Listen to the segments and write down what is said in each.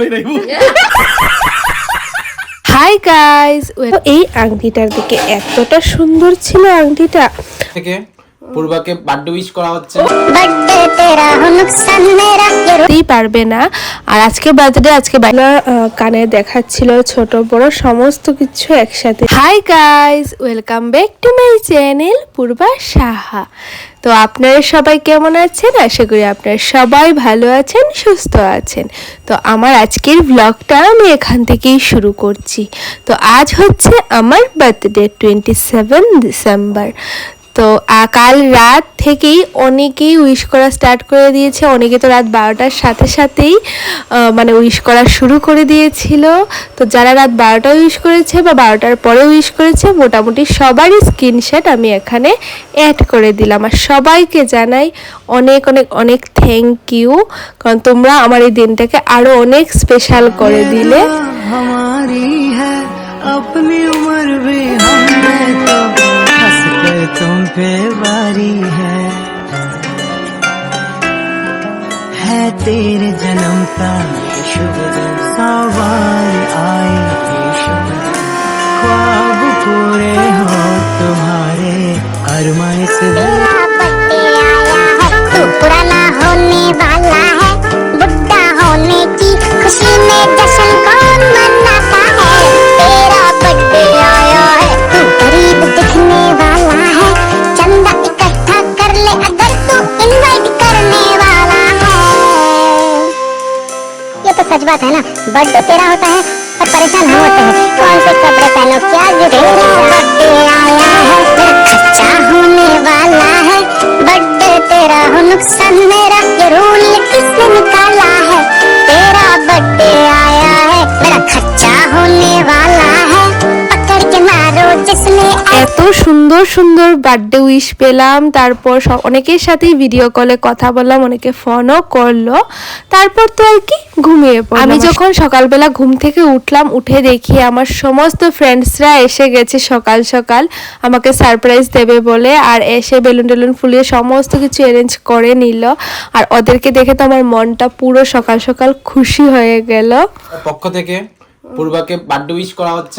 বেরাইব hi guys এই আংটিটার দিকে এতটা সুন্দর ছিল আংটিটা। থেকে পূর্বাকে বার্থডে উইশ করা হচ্ছে। বার্থডে পারবে না। আর আজকে বার্থডে আজকে কানে দেখাচ্ছিল ছোট বড় সমস্ত কিছু একসাথে। Hi guys welcome back to my channel Purba Saha. তো আপনারা সবাই কেমন আছেন? আশা করি আপনারা সবাই ভালো আছেন, সুস্থ আছেন। তো আমার আজকের ব্লগটা আমি এখান থেকেই শুরু করছি। তো আজ হচ্ছে আমার বার্থডে টোয়েন্টি সেভেন ডিসেম্বর তো আ- কাল রাত থেকেই অনেকেই উইশ করা স্টার্ট করে দিয়েছে অনেকে তো রাত বারোটার সাথে সাথেই আহ, মানে উইশ করা শুরু করে দিয়েছিল তো যারা রাত বারোটায় উইশ করেছে বা বারোটার পরে উইশ করেছে মোটামুটি সবারই স্ক্রিনশট আমি এখানে অ্যাড করে দিলাম আর সবাইকে জানাই অনেক অনেক অনেক থ্যাংক ইউ কারণ তোমরা আমার এই দিনটাকে আরও অনেক স্পেশাল করে দিলে हमारी है अपनी उम्र भी हमने तो हंस कर तुम पे बारी है। है तेरे जन्म का शुभ सवार आए ख्वाब पूरे हो तुम्हारे। अरमा तू पुराना होने वाला है। बुढ़ा होने की खुशी में तो बात है ना? बर्थडे तेरा होता है पर परेशान हम होते हैं। कौन से कपड़े पहनो? क्या जो बर्थडे आया है? अच्छा होने वाला है। बर्थडे तेरा हो नुकसान मेरा ये रूल किसने निकाला है? तेरा बर्थडे आया है मेरा खर्चा होने वाला है। এত সুন্দর সুন্দর বার্থডে উইশ পেলাম। তারপর সব অনেকের সাথেই ভিডিও কলে কথা বললাম অনেকে ফোনও করল। তারপর তো আর কি ঘুমিয়ে পড়লাম। আমি যখন সকালবেলা ঘুম থেকে উঠলাম উঠে দেখি আমার সমস্ত ফ্রেন্ডসরা এসে গেছে সকাল সকাল। আমাকে সারপ্রাইজ দেবে বলে আর এসে বেলুন টেলুন ফুলিয়ে সমস্ত কিছু অ্যারেঞ্জ করে নিল। আর ওদেরকে দেখে তো আমার মনটা পুরো সকাল সকাল খুশি হয়ে গেল। পক্ষ থেকে পূর্বাকে বার্থডে উইশ করা হচ্ছে।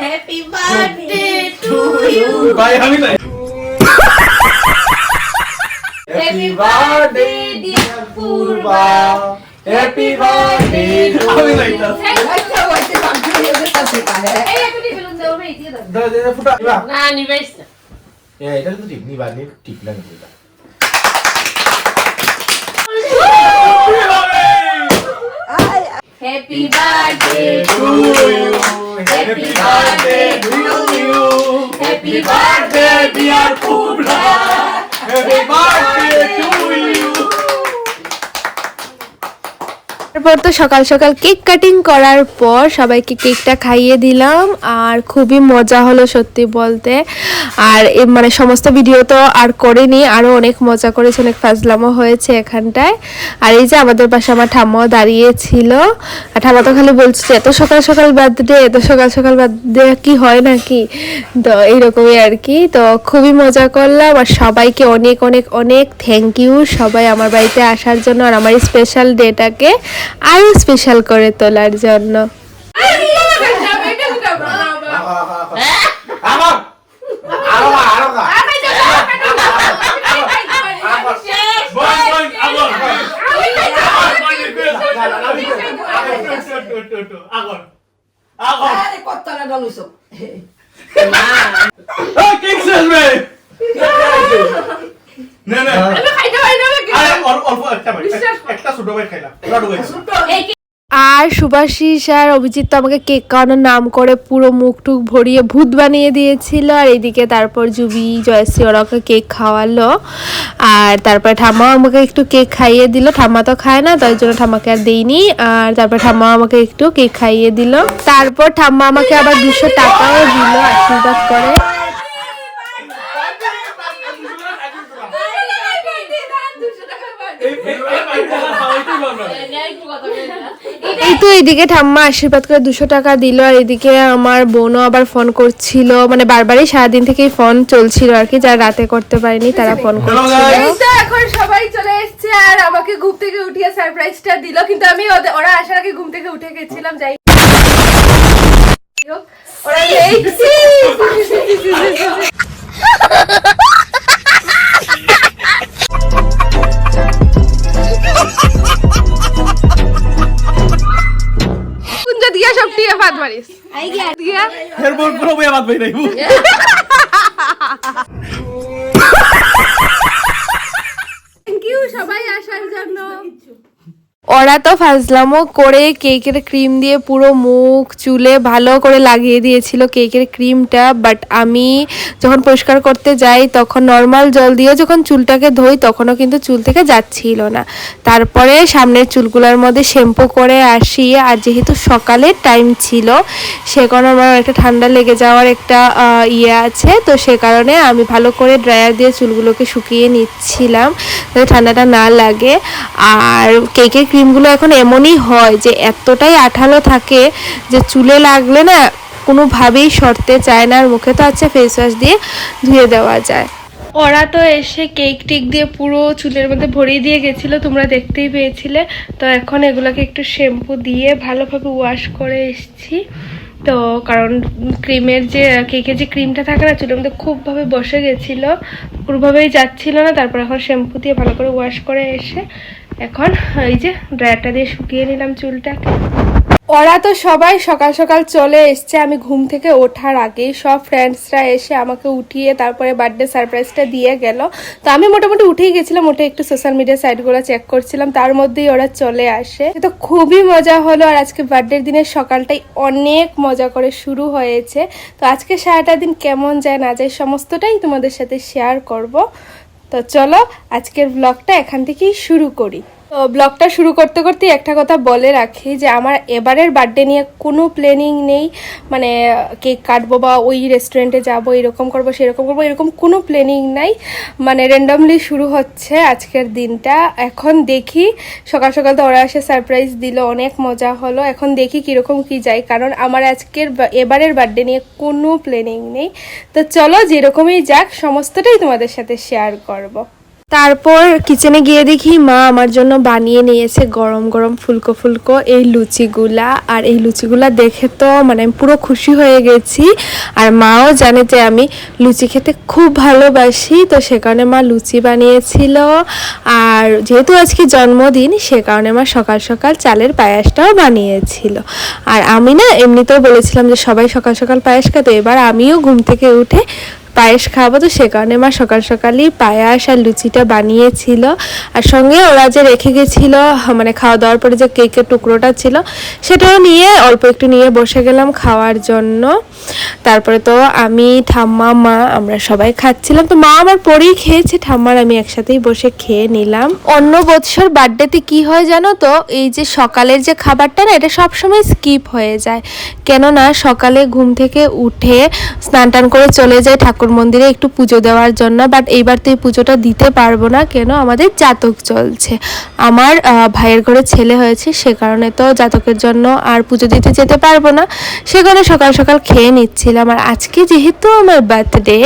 হ্যাপি বার্থডে টু ইউ ভাই আমি নাই। Happy birthday dear Purba happy birthday to আমি নাই আচ্ছা ওইতে বাকি হয়ে যেতে সেটা হ্যাঁ এই একটু বেলুন দাও ভাই দিয়ে দাও। দাও দে ফুটা না নিবাইস না এ এটা তো ঠিক নিবা নি ঠিক লাগে এটা Happy birthday to you. Happy birthday to you. Happy birthday dear Kubla. Happy birthday to তারপর তো সকাল সকাল কেক কাটিং করার পর সবাইকে কেকটা খাইয়ে দিলাম। আর খুবই মজা হলো সত্যি বলতে। আর মানে সমস্ত ভিডিও তো আর করিনি আরও অনেক মজা করেছে, অনেক ফাজলামো হয়েছে এখানটায়। আর এই যে আমাদের পাশে আমার ঠাম্মাও দাঁড়িয়েছিল আর ঠাম্মা তো খালি বলছে এত সকাল সকাল বাদ বার্থডে, এত সকাল সকাল বাদ বার্থডে, কি হয় নাকি? তো এইরকমই আর কি। তো খুবই মজা করলাম। আর সবাইকে অনেক অনেক অনেক থ্যাংক ইউ সবাই আমার বাড়িতে আসার জন্য আর আমার স্পেশাল ডেটাকে আরও স্পেশাল করে তোলার জন্য। না না। অল্প অল্প একটা ভাই একটা ছোট ভাই খাইলা পুরা ঢুকাইছে আর সুভাষিস আর অভিজিৎ তো আমাকে কেক খাওয়ানোর নাম করে পুরো মুখ টুক ভরিয়ে ভূত বানিয়ে দিয়েছিল। আর এইদিকে তারপর জুবি জয়শ্রী ওরা ওকে কেক খাওয়ালো। আর তারপরে ঠাম্মা আমাকে একটু কেক খাইয়ে দিল। ঠাম্মা তো খায় না তাই জন্য ঠাম্মাকে আর দেইনি। আর তারপর ঠাম্মা আমাকে একটু কেক খাইয়ে দিল। তারপর ঠাম্মা আমাকে আবার দুশো টাকাও দিল আশীর্বাদ করে। এই তো এইদিকে ঠাম্মা আশীর্বাদ করে দুশো টাকা দিল আর এদিকে আমার বোনও আবার ফোন করছিল। মানে বারবারই সারাদিন থেকেই ফোন চলছিল আর কি যারা রাতে করতে পারেনি তারা ফোন করছিল। এখন সবাই চলে এসেছে আর আমাকে ঘুম থেকে উঠিয়ে সারপ্রাইজটা দিল কিন্তু আমি ওদের- ওরা আসার আগে ঘুম থেকে উঠে গেছিলাম যাই ওরা দেখছি। কুঞ্জ দিয়া সব টিয়া ভাত মারিস। দিয়া। বল পুরো বইয়া ভাত ভাই নাইবু থ্যাংক ইউ সবাই আসার জন্য। ওরা তো ফাজলামো করে কেকের ক্রিম দিয়ে পুরো মুখ, চুলে ভালো করে লাগিয়ে দিয়েছিল কেকের ক্রিমটা বাট আমি যখন পরিষ্কার করতে যাই, তখন নর্মাল জল দিয়ে যখন চুলটাকে ধুই, তখনও কিন্তু চুল থেকে যাচ্ছিল না। তারপরে সামনের চুলগুলোর মধ্যে শ্যাম্পু করে আসি আর যেহেতু সকালের টাইম ছিল, সে কারণে আমার একটা ঠান্ডা লেগে যাওয়ার একটা ইয়ে আছে, তো সে কারণে আমি ভালো করে ড্রায়ার দিয়ে চুলগুলোকে শুকিয়ে নিচ্ছিলাম ঠান্ডাটা না লাগে। আর কেকের ক্রিমগুলো এখন এমনই হয় যে এতটাই আঠালো থাকে যে চুলে লাগলে না কোনোভাবেই সরতে চায় না, আর মুখে তো আছে ফেস ওয়াশ দিয়ে ধুয়ে দেওয়া যায়। ওরা তো এসে কেক টেক দিয়ে পুরো চুলের মধ্যে ভরিয়ে দিয়ে গেছিল, তোমরা দেখতেই পেয়েছিলে। তো এখন এগুলোকে একটু শ্যাম্পু দিয়ে ভালোভাবে ওয়াশ করে এসছি। তো কারণ ক্রিমের যে কেকের যে ক্রিমটা থাকে না, চুলের মধ্যে খুবভাবে বসে গেছিল, পুরোভাবেই যাচ্ছিল না, তারপর এখন শ্যাম্পু দিয়ে ভালো করে ওয়াশ করে এসে এখন এই যে ড্রায়ারটা দিয়ে শুকিয়ে নিলাম চুলটাকে। ওরা তো সবাই সকাল সকাল চলে এসছে, আমি ঘুম থেকে ওঠার আগেই সব ফ্রেন্ডসরা এসে আমাকে উঠিয়ে তারপরে বার্থডে সারপ্রাইজটা দিয়ে গেল। তো আমি মোটামুটি উঠেই গেছিলাম, উঠে একটু সোশ্যাল মিডিয়া সাইটগুলো চেক করছিলাম, তার মধ্যেই ওরা চলে আসে। তো খুবই মজা হলো আর আজকে বার্থডের দিনের সকালটাই অনেক মজা করে শুরু হয়েছে। তো আজকে সারাটা দিন কেমন যায় না যায় সমস্তটাই তোমাদের সাথে শেয়ার করব। তো চলো আজকের ব্লগটা এখান থেকেই শুরু করি। তো ব্লগটা শুরু করতে করতে একটা কথা বলে রাখি যে আমার এবারের বার্থডে নিয়ে কোনো প্ল্যানিং নেই। মানে কেক কাটবো বা ওই রেস্টুরেন্টে যাব, এরকম করব, সেরকম করব, এরকম কোনো প্ল্যানিং নাই। মানে র্যান্ডমলি শুরু হচ্ছে আজকের দিনটা। এখন দেখি, সকাল সকাল তো ওরা এসে সারপ্রাইজ দিল, অনেক মজা হলো। এখন দেখি কীরকম কি যায়, কারণ আমার আজকের এবারের বার্থডে নিয়ে কোনো প্ল্যানিং নেই। তো চলো যেরকমই যাক, সমস্তটাই তোমাদের সাথে শেয়ার করব। তারপর কিচেনে গিয়ে দেখি মা আমার জন্য বানিয়ে নিয়েছে গরম গরম ফুলকো ফুলকো, এই লুচিগুলা। আর এই লুচিগুলা দেখে তো মানে আমি পুরো খুশি হয়ে গেছি। আর মাও জানে যে আমি লুচি খেতে খুব ভালোবাসি, তো সে কারণে মা লুচি বানিয়েছিল। আর যেহেতু আজকে জন্মদিন, সে কারণে মা সকাল সকাল চালের পায়েসটাও বানিয়েছিল। আর আমি না এমনিতেও বলেছিলাম যে সবাই সকাল সকাল পায়েস খাতো এবার আমিও ঘুম থেকে উঠে পায়েস খাওয়াবো তো সে কারণে মা সকাল সকালই পায়াস আর লুচিটা বানিয়েছিল। আর সঙ্গে ওরা যে রেখে গেছিল মানে খাওয়া দাওয়ার পরে যে কেকের টুকরোটা ছিল, সেটাও নিয়ে অল্প একটু নিয়ে বসে গেলাম খাওয়ার জন্য। তারপরে তো আমি, ঠাম্মা, মা আমরা সবাই খাচ্ছিলাম। তো মা আমার পরেই খেয়েছে, ঠাম্মার আমি একসাথেই বসে খেয়ে নিলাম। অন্য বৎসর বার্থডেতে কি হয় জানো তো, এই যে সকালের যে খাবারটা না, এটা সবসময় স্কিপ হয়ে যায়। কেননা সকালে ঘুম থেকে উঠে স্নান টান করে চলে যায় ঠাকুর মন্দিরে একটু পুজো দেওয়ার জন্য বাট এইবার তো এই পুজোটা দিতে পারব না, কেন আমাদের জাতক চলছে। আমার ভাইয়ের ঘরে ছেলে হয়েছে, সে কারণে তো জাতকের জন্য আর পুজো দিতে যেতে পারব না। সে কারণে সকাল সকাল খেয়ে নিচ্ছিলাম, আর আজকে যেহেতু আমার বার্থডে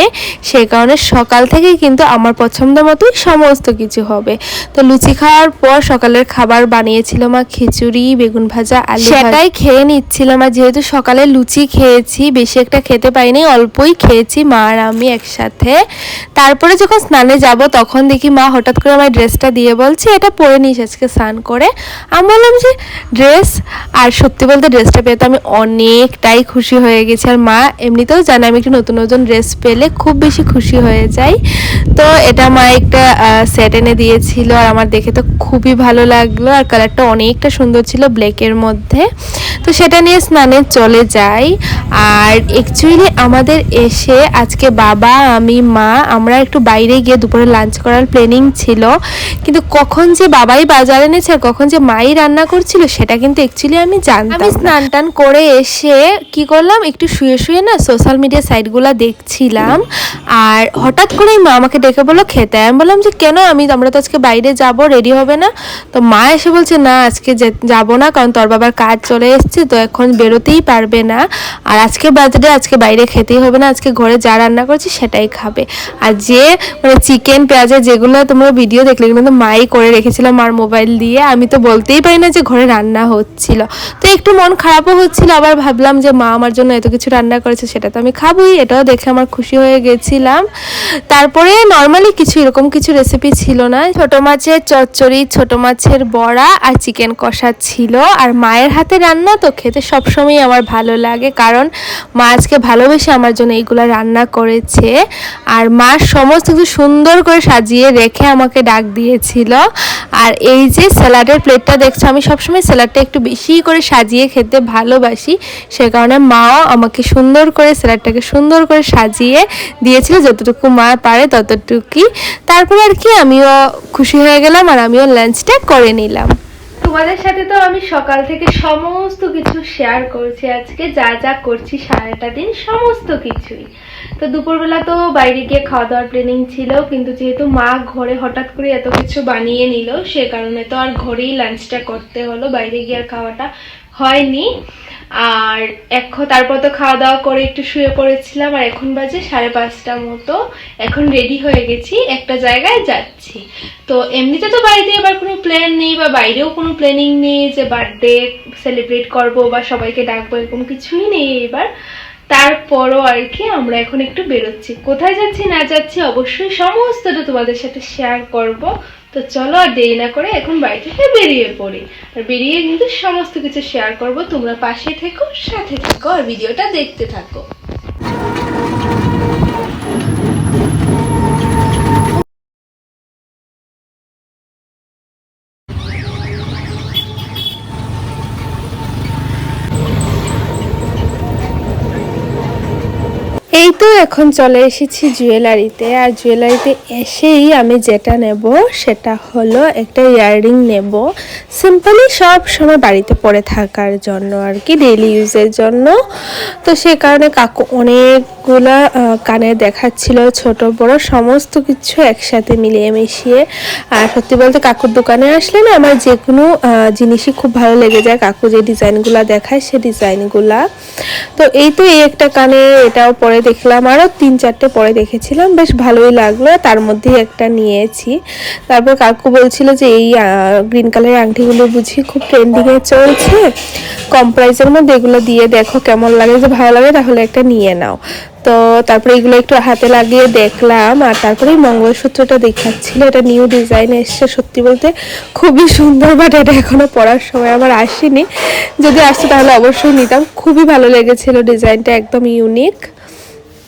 সে কারণে সকাল থেকেই কিন্তু আমার পছন্দ মতোই সমস্ত কিছু হবে। তো লুচি খাওয়ার পর সকালের খাবার বানিয়েছিল মা খিচুড়ি, বেগুন ভাজা, আলু সেটাই খেয়ে নিচ্ছিলাম, আর যেহেতু সকালে লুচি খেয়েছি, বেশি একটা খেতে পাইনি অল্পই খেয়েছি, মা আর আমি একসাথে। তারপরে যখন স্নানে যাব, তখন দেখি মা হঠাৎ করে আমার ড্রেসটা দিয়ে বলছে, এটা পরে নিস আজকে স্নান করে। আমি বললাম যে, ড্রেস? আর সত্যি বলতে ড্রেসটা পেয়ে তো আমি অনেকটাই খুশি হয়ে গেছি। আর মা এমনিতেও জানে আমি একটু নতুন নতুন ড্রেস পেলে খুব বেশি খুশি হয়ে যাই। তো এটা মা একটা সেট এনে দিয়েছিল আর আমার দেখে তো খুবই ভালো লাগল। আর কালারটা অনেকটা সুন্দর ছিল ব্ল্যাকের মধ্যে। তো সেটা নিয়ে স্নানে চলে যাই। আর অ্যাকচুয়ালি আমাদের এসে আজকে বাবা আমি মা আমরা একটু বাইরে গিয়ে দুপুরে লাঞ্চ করার প্ল্যানিং ছিল। কিন্তু কখন যে বাবাই বাজার এনেছে আর কখন যে মাই রান্না করছিল সেটা কিন্তু অ্যাকচুয়ালি আমি জানতাম আমি স্নান টান করে এসে কি করলাম একটু শুয়ে শুয়ে না সোশ্যাল মিডিয়া সাইটগুলো দেখছিলাম। আর হঠাৎ করেই মা আমাকে ডেকে বলল খেতে। আমি বললাম যে কেন? আমি আমরা তো আজকে বাইরে যাব রেডি হবে না। তো মা এসে বলছে না আজকে যাব না কারণ তোর বাবার কাজ চলে এসছে তো এখন বেরোতেই পারবে না। আর আজকে বাজারে আজকে বাইরে খেতেই হবে না আজকে ঘরে যা রান্না করছি সেটাই খাবে। আর যে মানে চিকেন পেঁয়াজের যেগুলো তোমরা ভিডিও দেখলে, এগুলো তো মাই করে রেখেছিলাম মার মোবাইল দিয়ে। আমি তো বলতেই পারি না যে ঘরে রান্না হচ্ছিল। তো একটু মন খারাপও হচ্ছিল, আবার ভাবলাম যে মা আমার জন্য এত কিছু রান্না করেছে, সেটা তো আমি খাবোই। এটাও দেখে আমার খুশি হয়ে গেছিলাম। তারপরে নর্মালি কিছু এরকম কিছু রেসিপি ছিল না। ছোট মাছের চচ্চড়ি, ছোট মাছের বড়া আর চিকেন কষা ছিল। আর মায়ের হাতে রান্না তো খেতে সবসময় আমার ভালো লাগে, কারণ মা আজকে ভালোবেসে আমার জন্য এইগুলো রান্না করেছে আর মা সমস্ত কিছু সুন্দর করে সাজিয়ে রেখে আমাকে ডাক দিয়েছিল। আর এই যে স্যালাডের প্লেটটা দেখছ, আমি সবসময় স্যালাডটা একটু বেশি করে সাজিয়ে খেতে ভালোবাসি। সে কারণে মাও আমাকে সুন্দর করে স্যালাডটাকে সুন্দর করে সাজিয়ে দিয়েছিল, যতটুকু মা পারে ততটুকুই। তারপর আর কি, আমিও খুশি হয়ে গেলাম আর আমিও লাঞ্চটা করে নিলাম। তোমাদের সাথে তো আমি সকাল থেকে সমস্ত কিছু শেয়ার করছি। আজকে যা যা করছি সারাটা দিন সমস্ত কিছুই। তো দুপুরবেলা তো বাইরে গিয়ে খাওয়া দাওয়ার প্ল্যানিং ছিল, কিন্তু যেহেতু মা ঘরে হঠাৎ করে এত কিছু বানিয়ে নিল, সে কারণে তো আর ঘরেই লাঞ্চটা করতে হলো, বাইরে গিয়ে আর খাওয়াটা হয়নি। আর এখন তারপর তো খাওয়া দাওয়া করে একটু শুয়ে পড়েছিলাম, আর এখন বাজে সাড়ে পাঁচটা মতো। এখন রেডি হয়ে গেছি, একটা জায়গায় যাচ্ছি। তো এমনিতে তো বাড়িতে এবার কোনো প্ল্যান নেই, বা বাইরেও কোনো প্ল্যানিং নেই যে বার্থডে সেলিব্রেট করব বা সবাইকে ডাকবো, এরকম কিছুই নেই এবার। তারপরও আর কি আমরা এখন একটু বেরোচ্ছি। কোথায় যাচ্ছি, না যাচ্ছি, অবশ্যই সমস্তটা তোমাদের সাথে শেয়ার করব। তো চলো আর দেরি না করে এখন বাড়ি থেকে বেরিয়ে পড়ি। আর বেরিয়ে কিন্তু সমস্ত কিছু শেয়ার করব। তোমরা পাশে থেকো, সাথে থেকো, আর ভিডিওটা দেখতে থাকো। এখন চলে এসেছি জুয়েলারিতে। আর জুয়েলারিতে এসেই আমি যেটা নেব সেটা হলো একটা ইয়াররিং নেব। সিম্পলি সব সময় বাড়িতে পরে থাকার জন্য আর কি ডেইলি ইউজের জন্য। তো সে কারণে কাকু অনেকগুলা কানে দেখাচ্ছিল, ছোট, বড়, সমস্ত কিছু একসাথে মিলিয়ে মিশিয়ে। আর সত্যি বলতে কাকুর দোকানে আসলে না আমার যে কোনো জিনিসই খুব ভালো লেগে যায়। কাকু যে ডিজাইনগুলা দেখায় সে ডিজাইনগুলা তো এই তো এই একটা কানে এটাও পরে দেখলাম। আরও তিন চারটে পরে দেখেছিলাম, বেশ ভালোই লাগল। তার মধ্যেই একটা নিয়েছি। তারপর কাকু বলছিল যে এই গ্রিন কালারের আংটিগুলো বুঝি খুব ট্রেন্ডিংয়ে চলছে। কম প্রাইসের মধ্যে এগুলো দিয়ে দেখো কেমন লাগে। যে ভালো লাগে তাহলে একটা নিয়ে নাও। তো তারপরে এগুলো একটু হাতে লাগিয়ে দেখলাম। আর তারপরে মঙ্গলসূত্রটা দেখাচ্ছিল। এটা নিউ ডিজাইন এসছে সত্যি বলতে খুবই সুন্দর বাট এটা এখনও পরার সময় আমার আসেনি। যদি আসতো তাহলে অবশ্যই নিতাম। খুবই ভালো লেগেছিল ডিজাইনটা একদম ইউনিক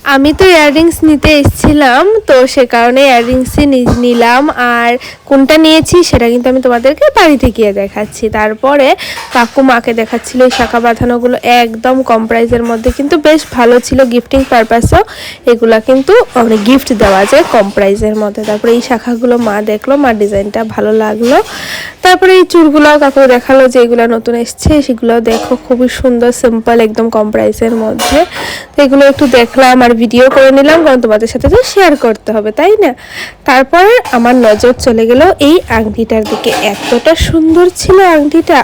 আমি তো ইয়াররিংস নিতে এসেছিলাম তো সে কারণে ইয়াররিংসই নিলাম। আর কোনটা নিয়েছি সেটা কিন্তু আমি তোমাদেরকে বাড়িতে গিয়ে দেখাচ্ছি। তারপরে কাকু মাকে দেখাচ্ছিল এই শাখা বাঁধানোগুলো। একদম কম প্রাইসের মধ্যে কিন্তু বেশ ভালো ছিল গিফটিং পারপাসও এগুলা কিন্তু মানে গিফট দেওয়া যায় কম প্রাইসের মধ্যে। তারপরে এই শাখাগুলো মা দেখল, মা ডিজাইনটা ভালো লাগল। তারপরে এই চুলগুলো কাকু দেখাল যে এগুলো নতুন এসছে, সেগুলো দেখো খুবই সুন্দর সিম্পল একদম কম প্রাইসের মধ্যে। তো এগুলো একটু দেখলাম আর ভিডিও করে নিলাম, কারণ তোমাদের সাথে তো শেয়ার করতে হবে, তাই না? তারপরে আমার নজর চলে গেল এই আংটিটার দিকে এতটা সুন্দর ছিল আংটিটা।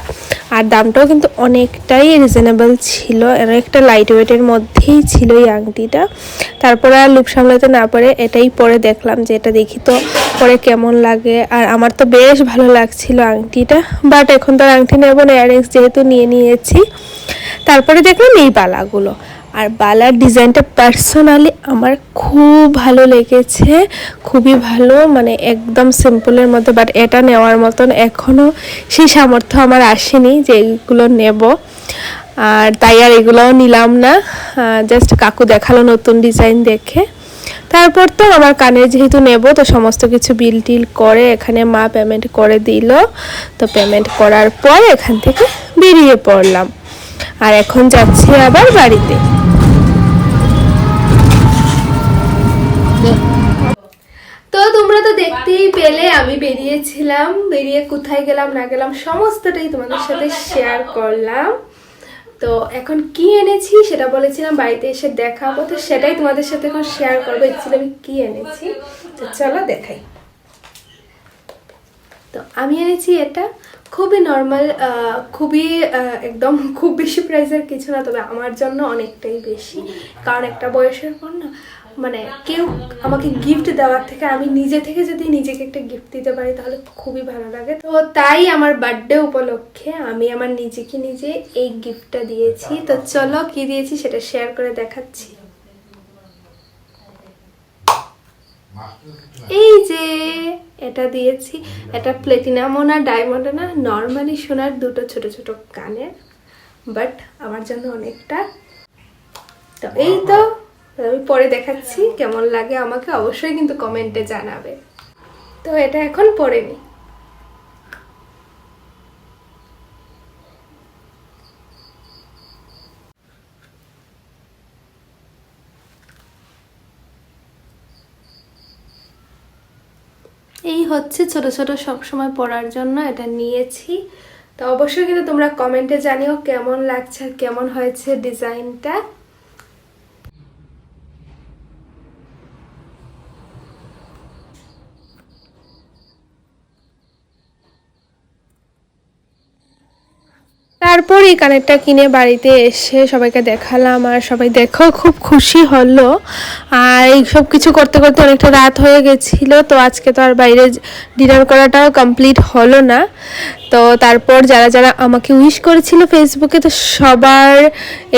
আর দামটাও কিন্তু অনেকটাই রিজনেবল ছিল। অনেকটা লাইট ওয়েটের মধ্যেই ছিল এই আংটিটা। তারপরে আর লুপ সামলাতে না পারে, এটাই পরে দেখলাম যে এটা দেখি তো পরে কেমন লাগে। আর আমার তো বেশ ভালো লাগছিল আংটিটা বাট এখন তো আংটি নেব না ইয়াররিংস যেহেতু নিয়ে নিয়েছি। তারপরে দেখলাম এই বালাগুলো। আর বালার ডিজাইনটা পার্সোনালি আমার খুব ভালো লেগেছে, খুবই ভালো মানে একদম সিম্পলের মধ্যে বাট এটা নেওয়ার মতন এখনও সেই সামর্থ্য আমার আসেনি যে এগুলো নেব। আর তাই আর এগুলোও নিলাম না জাস্ট কাকু দেখাল নতুন ডিজাইন দেখে। তারপর তো আমার কানের যেহেতু নেব, তো সমস্ত কিছু বিল টিল করে এখানে মা পেমেন্ট করে দিল। তো পেমেন্ট করার পর এখান থেকে বেরিয়ে পড়লাম। আর এখন যাচ্ছি আবার বাড়িতে। তো তোমরা তো দেখতেই পেলে, আমি বেরিয়েছিলাম। বেরিয়ে কোথায় গেলাম, না গেলাম, সমস্তটাই তোমাদের সাথে শেয়ার করলাম। তো এখন কি এনেছি সেটা বলেছিলাম, বাড়িতে এসে দেখাবো। তো সেটাই তোমাদের সাথে এখন শেয়ার করব। অ্যাকচুয়ালি আমি কি এনেছি? তো চলো দেখাই। তো আমি এনেছি এটা। খুবই নর্মাল খুবই একদম খুব বেশি প্রাইসের কিছু না, তবে আমার জন্য অনেকটাই বেশি। কারণ একটা বয়সের পর না মানে কেউ আমাকে গিফট দেওয়ার থেকে, আমি নিজে থেকে যদি নিজেকে একটা গিফট দিতে পারি, তাহলে খুবই ভালো লাগে। তো তাই আমার বার্থডে উপলক্ষে আমি আমার নিজেকে নিজে এই গিফটটা দিয়েছি। তো চলো কি দিয়েছি সেটা শেয়ার করে দেখাচ্ছি। এই যে, এটা দিয়েছি। এটা প্লেটিনামও না ডায়মন্ডও না নর্মালি সোনার দুটো ছোট ছোট কানের বাট আমার জন্য অনেকটা। তো এই তো আমি পরে দেখাচ্ছি, কেমন লাগে আমাকে অবশ্যই কিন্তু কমেন্টে জানাবে। তো এটা এখন পরে নি। এই হচ্ছে ছোট ছোট সবসময় পড়ার জন্য এটা নিয়েছি। তো অবশ্যই কিন্তু তোমরা কমেন্টে জানিও কেমন লাগছে কেমন হয়েছে ডিজাইনটা। তারপর এই কানেরটা কিনে বাড়িতে এসে সবাইকে দেখালাম আর সবাই দেখো খুব খুশি হলো। আর এই সব কিছু করতে করতে অনেকটা রাত হয়ে গেছিল, তো আজকে তো আর বাইরে ডিনার করাটাও কমপ্লিট হলো না। তো তারপর যারা যারা আমাকে উইশ করেছিল ফেসবুকে তো সবার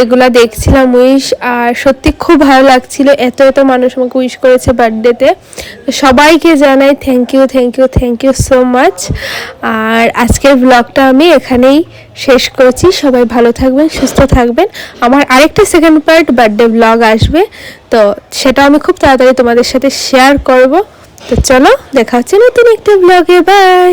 এগুলা দেখছিলাম উইশ আর সত্যি খুব ভালো লাগছিল, এত এত মানুষ আমাকে উইশ করেছে বার্থডেতে সবাইকে জানাই thank you thank you thank you so much আর আজকের ব্লগটা আমি এখানেই শেষ করছি সবাই ভালো থাকবেন, সুস্থ থাকবেন। আমার আরেকটা সেকেন্ড পার্ট বার্থডে ব্লগ আসবে, তো সেটা আমি খুব তাড়াতাড়ি তোমাদের সাথে শেয়ার করব। তো চলো, দেখা হচ্ছে নতুন একটা ব্লগে বাই